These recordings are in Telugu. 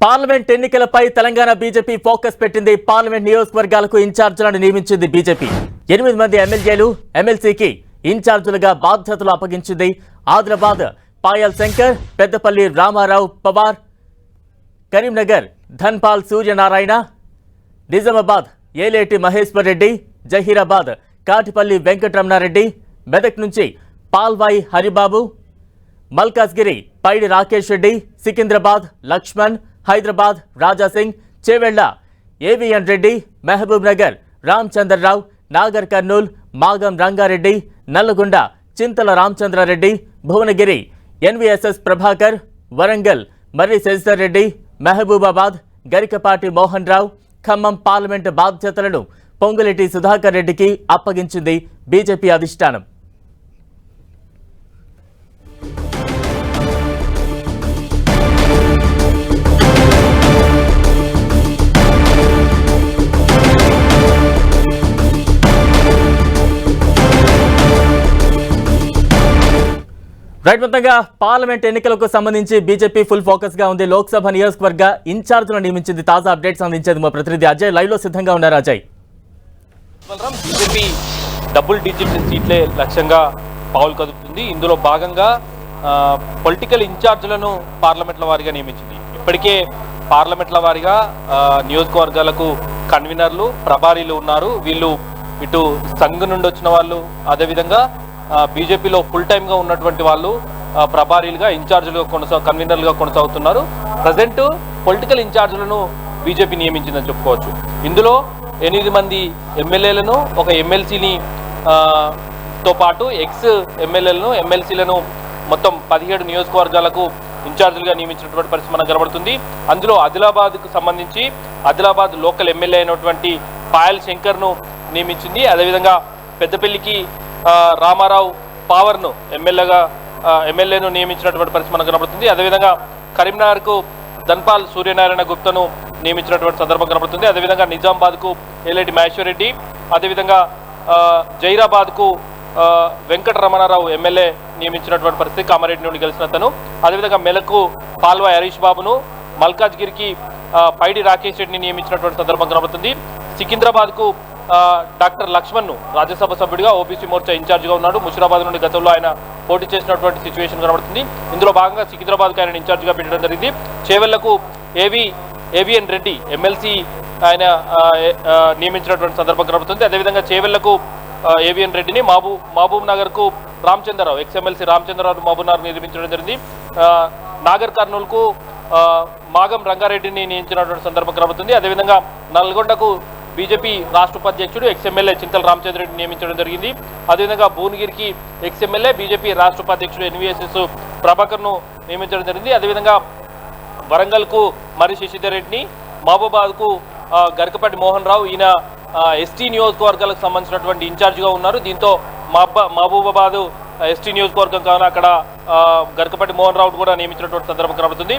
పార్లమెంట్ ఎన్నికలపై తెలంగాణ బీజేపీ ఫోకస్ పెట్టింది. పార్లమెంట్ నియోజకవర్గాలకు ఇన్ఛార్జీలను నియమించింది బీజేపీ. ఎనిమిది మంది ఎమ్మెల్యేలు ఎమ్మెల్సీకి ఇన్ఛార్జీలుగా బాధ్యతలు అప్పగించింది ఆదిలాబాద్ పాయల్ శంకర్ పెద్దపల్లి రామారావు పవార్ కరీంనగర్ ధన్పాల్ సూర్యనారాయణ నిజామాబాద్ ఏలేటి మహేశ్వర్ రెడ్డి జహీరాబాద్ కాటిపల్లి వెంకటరమణారెడ్డి మెదక్ నుంచి Palvai Haribabu Malkajgiri Paidi Rakesh Reddy Secunderabad Laxman Hyderabad Raja Singh Chevella AVN Reddy Mahabub Nagar Ramachandra Rao Nagar Kurnool Magam Ranga Reddy Nalgonda Chintala Ramachandra Reddy Bhuvanagiri NVSS Prabhakar Warangal Marri Shashidhar Reddy Mahabubabad Garikapati Mohan Rao Khammam parliament బాధ్యతలను పొంగులెట్టి సుధాకర్ రెడ్డికి అప్పగించింది బీజేపీ అధిష్టానం. రైట్ మొత్తంగా పార్లమెంట్ ఎన్నికలకు సంబంధించి బీజేపీ ఫుల్ ఫోకస్గా ఉంది. లోక్సభ నియోజకవర్గ ఇన్ఛార్జ్ను నియమించింది తాజా అప్డేట్స్ అందించేది మా ప్రతినిధి అజయ్. లైవ్లో సిద్ధంగా ఉన్నారు అజయ్. బీజేపీ డబుల్ డిజిట్ సీట్లే లక్ష్యంగా పావులు కదుపుతుంది. ఇందులో భాగంగా పొలిటికల్ ఇన్ఛార్జ్లను పార్లమెంట్ల వారిగా నియమించింది. ఇప్పటికే పార్లమెంట్ల వారిగా నియోజకవర్గాలకు కన్వీనర్లు ప్రభారీలు ఉన్నారు. వీళ్ళు ఇటు సంఘ్ నుండి వచ్చిన వాళ్ళు. అదేవిధంగా బీజేపీలో ఫుల్ టైమ్గా ఉన్నటువంటి వాళ్ళు ప్రభారీలుగా ఇన్ఛార్జీలుగా కొనసా కన్వీనర్లుగా కొనసాగుతున్నారు. ప్రజెంట్ పొలిటికల్ ఇన్ఛార్జీలను బీజేపీ నియమించిందని చెప్పుకోవచ్చు. ఇందులో ఎనిమిది మంది ఎమ్మెల్యేలను ఒక ఎమ్మెల్సీని తో పాటు ఎక్స్ ఎమ్మెల్యేలను ఎమ్మెల్సీలను మొత్తం పదిహేడు నియోజకవర్గాలకు ఇన్ఛార్జీలుగా నియమించినటువంటి పరిస్థితి మనకు కనబడుతుంది. అందులో ఆదిలాబాద్కు సంబంధించి ఆదిలాబాద్ లోకల్ ఎమ్మెల్యే అయినటువంటి పాయల్ శంకర్ను నియమించింది. అదేవిధంగా పెద్దపల్లికి రామారావు పావర్ను ఎమ్మెల్యేగా ఎమ్మెల్యేను నియమించినటువంటి పరిస్థితి మనకు కనబడుతుంది. అదేవిధంగా కరీంనగర్కు ధన్పాల్ సూర్యనారాయణ గుప్తను నియమించినటువంటి సందర్భం కనబడుతుంది. అదేవిధంగా నిజామాబాద్కు ఏలేటి మహేశ్వర్ రెడ్డి అదేవిధంగా జైరాబాద్కు వెంకటరమణారావు ఎమ్మెల్యే నియమించినటువంటి పరిస్థితి కామారెడ్డి నుండి గెలిచిన అతను. అదేవిధంగా మెలకు పాల్వా హరీష్ బాబును మల్కాజ్గిరికి పైడి రాకేష్ రెడ్డిని నియమించినటువంటి సందర్భం కనబడుతుంది. సికింద్రాబాద్కు డాక్టర్ లక్ష్మణ్ను రాజ్యసభ సభ్యుడిగా ఓబీసీ మోర్చా ఇన్ఛార్జిగా ఉన్నాడు. ముషిరాబాద్ నుండి గతంలో ఆయన పోటీ చేసినటువంటి సిచ్యువేషన్ కనబడుతుంది. ఇందులో భాగంగా సికింద్రాబాద్కి ఆయన ఇన్ఛార్జిగా పెట్టడం జరిగింది. చేవెళ్ళకు ఏవి ఏవిఎన్ రెడ్డి ఎమ్మెల్సీ ఆయన నియమించినటువంటి సందర్భం కనబడుతుంది. అదేవిధంగా చేవెళ్ళకు ఏవిఎన్ రెడ్డిని మహబూ మహబూబ్ నగర్కు రామచంద్రరావు ఎక్స్ఎమ్మెల్సీ రామచంద్రరావు మహబూబ్ నగర్ నిర్మించడం జరిగింది. నాగర్ కర్నూలుకు మాగం రంగారెడ్డిని నియమించినటువంటి సందర్భం కనబడుతుంది. అదేవిధంగా నల్గొండకు బీజేపీ రాష్ట్ర ఉపాధ్యక్షుడు ఎక్స్ఎమ్మెల్యే చింతల రామచంద్ర రెడ్డి నియమించడం జరిగింది. అదేవిధంగా భువనగిరికి ఎక్స్ఎమ్మెల్యే బీజేపీ రాష్ట్ర ఉపాధ్యక్షుడు ఎన్వీఎస్ఎస్ ప్రభాకర్ను నియమించడం జరిగింది. అదేవిధంగా వరంగల్కు మరి శశిధర్ రెడ్డిని మహబూబాద్కు గరికపాటి మోహన్ రావు ఈయన ఎస్టీ నియోజకవర్గాలకు సంబంధించినటువంటి ఇన్ఛార్జిగా ఉన్నారు. దీంతో మహబా మహబూబాబాద్ ఎస్టీ నియోజకవర్గం కావున అక్కడ ఆ, మోహన్ రావు కూడా నియమించినటువంటి సందర్భం కనబడుతుంది.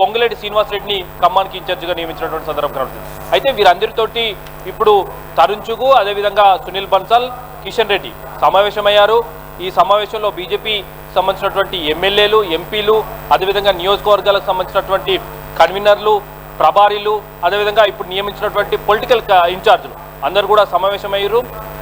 పొంగులేటి శ్రీనివాస్ రెడ్డిని ఖమ్మానికి ఇన్ఛార్జిగా నియమించినటువంటి సందర్భం కనబడుతుంది. అయితే వీరందరితోటి ఇప్పుడు తరుణ్ చుగు అదేవిధంగా సునీల్ బన్సల్ కిషన్ రెడ్డి సమావేశమయ్యారు. ఈ సమావేశంలో బీజేపీ సంబంధించినటువంటి ఎమ్మెల్యేలు ఎంపీలు అదేవిధంగా నియోజకవర్గాలకు సంబంధించినటువంటి కన్వీనర్లు ప్రభారీలు అదేవిధంగా ఇప్పుడు నియమించినటువంటి పొలిటికల్ ఇన్ఛార్జీలు అందరూ కూడా సమావేశమయ్యారు.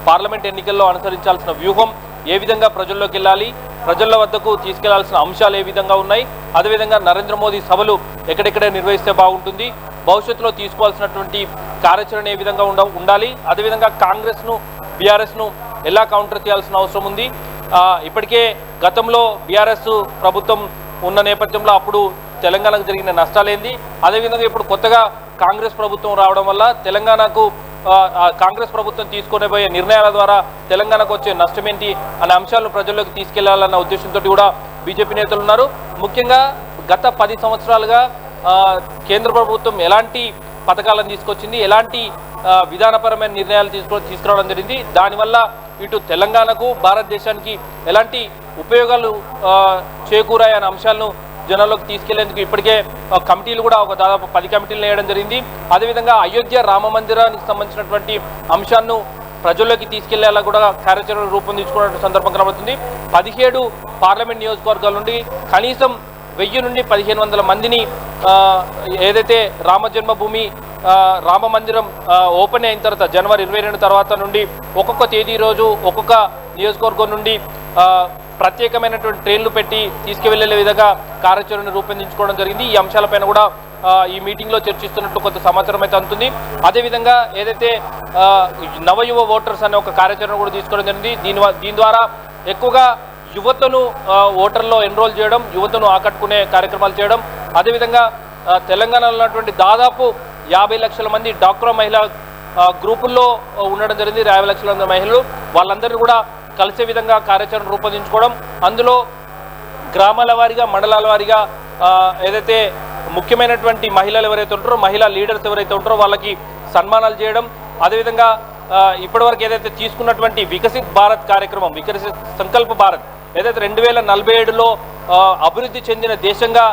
పార్లమెంట్ ఎన్నికల్లో అనుసరించాల్సిన వ్యూహం ఏ విధంగా ప్రజల్లోకి వెళ్ళాలి ప్రజల వద్దకు తీసుకెళ్ళాల్సిన అంశాలు ఏ విధంగా ఉన్నాయి అదేవిధంగా నరేంద్ర మోదీ సభలు ఎక్కడెక్కడ నిర్వహిస్తే బాగుంటుంది భవిష్యత్తులో తీసుకోవాల్సినటువంటి కార్యాచరణ ఏ విధంగా ఉండ ఉండాలి అదేవిధంగా కాంగ్రెస్ను బీఆర్ఎస్ను ఎలా కౌంటర్ చేయాల్సిన అవసరం ఉంది. ఇప్పటికే గతంలో బీఆర్ఎస్ ప్రభుత్వం ఉన్న నేపథ్యంలో అప్పుడు తెలంగాణకు జరిగిన నష్టాలేంది అదేవిధంగా ఇప్పుడు కొత్తగా కాంగ్రెస్ ప్రభుత్వం రావడం వల్ల తెలంగాణకు కాంగ్రెస్ ప్రభుత్వం తీసుకునేపోయే నిర్ణయాల ద్వారా తెలంగాణకు వచ్చే నష్టం ఏంటి అనే అంశాలను ప్రజల్లోకి తీసుకెళ్ళాలన్న ఉద్దేశంతో కూడా బీజేపీ నేతలు ఉన్నారు. ముఖ్యంగా గత పది సంవత్సరాలుగా కేంద్ర ప్రభుత్వం ఎలాంటి పథకాలను తీసుకొచ్చింది ఎలాంటి విధానపరమైన నిర్ణయాలు తీసుకో తీసుకురావడం జరిగింది దానివల్ల ఇటు తెలంగాణకు భారతదేశానికి ఎలాంటి ఉపయోగాలు చేకూరాయనే అంశాలను జనాల్లోకి తీసుకెళ్ళేందుకు ఇప్పటికే కమిటీలు కూడా ఒక దాదాపు పది కమిటీలు వేయడం జరిగింది. అదేవిధంగా అయోధ్య రామ మందిరానికి సంబంధించినటువంటి అంశాలను ప్రజల్లోకి తీసుకెళ్ళేలా కూడా కార్యాచరణ రూపొందించుకున్న సందర్భం కనబడుతుంది. పదిహేడు పార్లమెంట్ నియోజకవర్గాల నుండి కనీసం వెయ్యి నుండి పదిహేను వందల మందిని ఏదైతే రామ జన్మభూమి రామ మందిరం ఓపెన్ అయిన తర్వాత జనవరి ఇరవై రెండు తర్వాత నుండి ఒక్కొక్క తేదీ రోజు ఒక్కొక్క నియోజకవర్గం నుండి ప్రత్యేకమైనటువంటి ట్రైన్లు పెట్టి తీసుకువెళ్ళే విధంగా కార్యాచరణను రూపొందించుకోవడం జరిగింది. ఈ అంశాలపైన కూడా ఈ మీటింగ్లో చర్చిస్తున్నట్లు కొంత సమాచారం అయితే అందుతుంది. అదేవిధంగా ఏదైతే నవయువ ఓటర్స్ అనే ఒక కార్యాచరణ కూడా తీసుకోవడం జరిగింది. దీని దీని ద్వారా ఎక్కువగా యువతను ఓటర్లో ఎన్రోల్ చేయడం యువతను ఆకట్టుకునే కార్యక్రమాలు చేయడం. అదేవిధంగా తెలంగాణలో ఉన్నటువంటి దాదాపు యాభై లక్షల మంది డాక్రా మహిళా గ్రూపుల్లో ఉండడం జరిగింది. యాభై లక్షల మంది మహిళలు. వాళ్ళందరినీ కూడా కలిసే విధంగా కార్యాచరణ రూపొందించుకోవడం. అందులో గ్రామాల వారీగా మండలాల వారీగా ఏదైతే ముఖ్యమైనటువంటి మహిళలు ఎవరైతే ఉంటారో మహిళా లీడర్స్ ఎవరైతే ఉంటారో వాళ్ళకి సన్మానాలు చేయడం. అదేవిధంగా ఇప్పటివరకు ఏదైతే తీసుకున్నటువంటి వికసిత్ భారత్ కార్యక్రమం వికసిత్ సంకల్ప భారత్ ఏదైతే రెండు వేల నలభై ఏడులో అభివృద్ధి చెందిన దేశంగా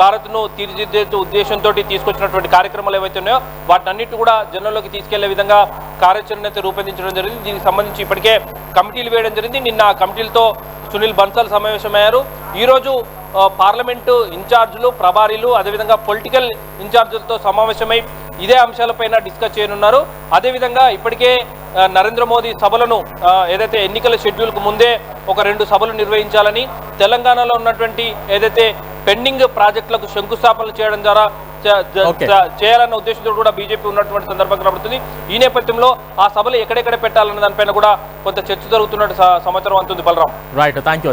భారత్ను తీర్చిదిద్దే ఉద్దేశంతో తీసుకొచ్చినటువంటి కార్యక్రమాలు ఏవైతే ఉన్నాయో వాటన్నిటి కూడా జనంలోకి తీసుకెళ్ళే విధంగా కార్యాచరణ అయితే రూపొందించడం జరిగింది. దీనికి సంబంధించి ఇప్పటికే కమిటీలు వేయడం జరిగింది. నిన్న ఆ కమిటీలతో సునీల్ బన్సల్ సమావేశమయ్యారు. ఈరోజు పార్లమెంటు ఇన్ఛార్జీలు ప్రభారీలు అదేవిధంగా పొలిటికల్ ఇన్ఛార్జీలతో సమావేశమై ఇదే అంశాలపైన డిస్కస్ చేయనున్నారు. అదేవిధంగా ఇప్పటికే నరేంద్ర మోదీ సభలను ఏదైతే ఎన్నికల షెడ్యూల్కు ముందే ఒక రెండు సభలు నిర్వహించాలని తెలంగాణలో ఉన్నటువంటి ఏదైతే పెండింగ్ ప్రాజెక్టులకు శంకుస్థాపనలు చేయడం ద్వారా చేయాలన్న ఉద్దేశంతో కూడా బీజేపీ ఉన్నటువంటి సందర్భం కనబడుతుంది. ఈ నేపథ్యంలో ఆ సభలు ఎక్కడెక్కడ పెట్టాలన్న దానిపైన కూడా కొంత చర్చ జరుగుతున్నట్టు సమాచారం అందుతుంది బలరాం. Right thank